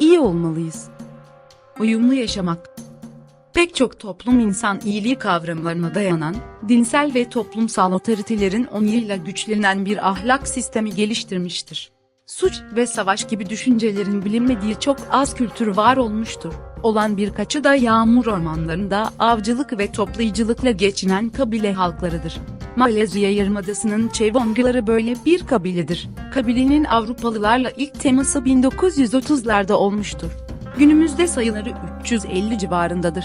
iyi olmalıyız. Uyumlu yaşamak. Pek çok toplum insan iyiliği kavramlarına dayanan, dinsel ve toplumsal otoritelerin onuruyla güçlenen bir ahlak sistemi geliştirmiştir. Suç ve savaş gibi düşüncelerin bilinmediği çok az kültür var olmuştur. Olan birkaçı da yağmur ormanlarında avcılık ve toplayıcılıkla geçinen kabile halklarıdır. Malezya Yarımadası'nın Çevongları böyle bir kabiledir. Kabilenin Avrupalılarla ilk teması 1930'larda olmuştur. Günümüzde sayıları 350 civarındadır.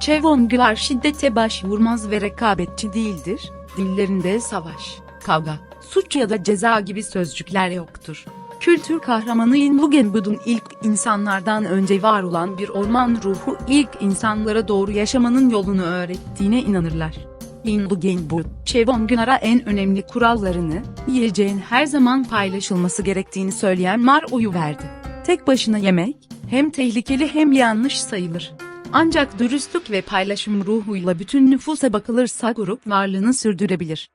Çevonglar şiddete başvurmaz ve rekabetçi değildir. Dillerinde savaş, kavga, suç ya da ceza gibi sözcükler yoktur. Kültür kahramanı Invugenbud'un ilk insanlardan önce var olan bir orman ruhu ilk insanlara doğru yaşamanın yolunu öğrettiğine inanırlar. Invugenbud, Çevonglara en önemli kurallarını, yiyeceğin her zaman paylaşılması gerektiğini söyleyen Maro'yu verdi. Tek başına yemek, hem tehlikeli hem yanlış sayılır. Ancak dürüstlük ve paylaşım ruhuyla bütün nüfusa bakılırsa grup varlığını sürdürebilir.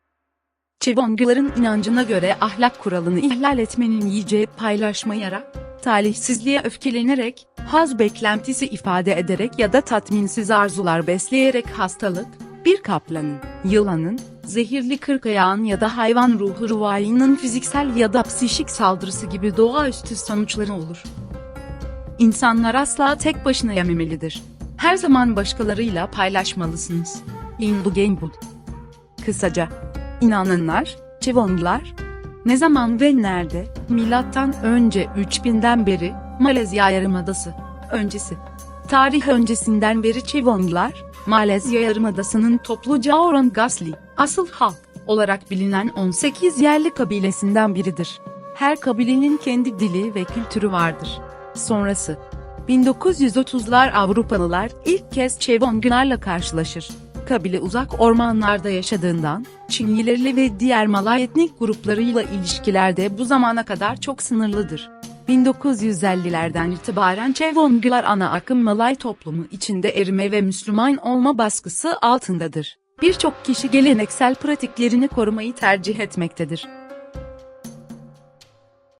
Çevongların inancına göre ahlak kuralını ihlal etmenin yiyeceği paylaşmayarak, talihsizliğe öfkelenerek, haz beklentisi ifade ederek ya da tatminsiz arzular besleyerek hastalık, bir kaplanın, yılanın, zehirli kırkayağın ya da hayvan ruhu ruvainin fiziksel ya da psişik saldırısı gibi doğaüstü sonuçları olur. İnsanlar asla tek başına yememelidir. Her zaman başkalarıyla paylaşmalısınız. Indu Gamebul Kısaca, inananlar, Çevonglar, ne zaman ve nerede, milattan önce 3000'den beri, Malezya Yarımadası, öncesi. Tarih öncesinden beri Çevonglar, Malezya Yarımadası'nın topluca Orang Gasli, asıl halk olarak bilinen 18 yerli kabilesinden biridir. Her kabilenin kendi dili ve kültürü vardır. Sonrası 1930'lar Avrupalılar ilk kez Çevonglarla karşılaşır. Kabile uzak ormanlarda yaşadığından, Çinlilerle ve diğer Malay etnik gruplarıyla ilişkilerde bu zamana kadar çok sınırlıdır. 1950'lerden itibaren Çevonglar ana akım Malay toplumu içinde erime ve Müslüman olma baskısı altındadır. Birçok kişi geleneksel pratiklerini korumayı tercih etmektedir.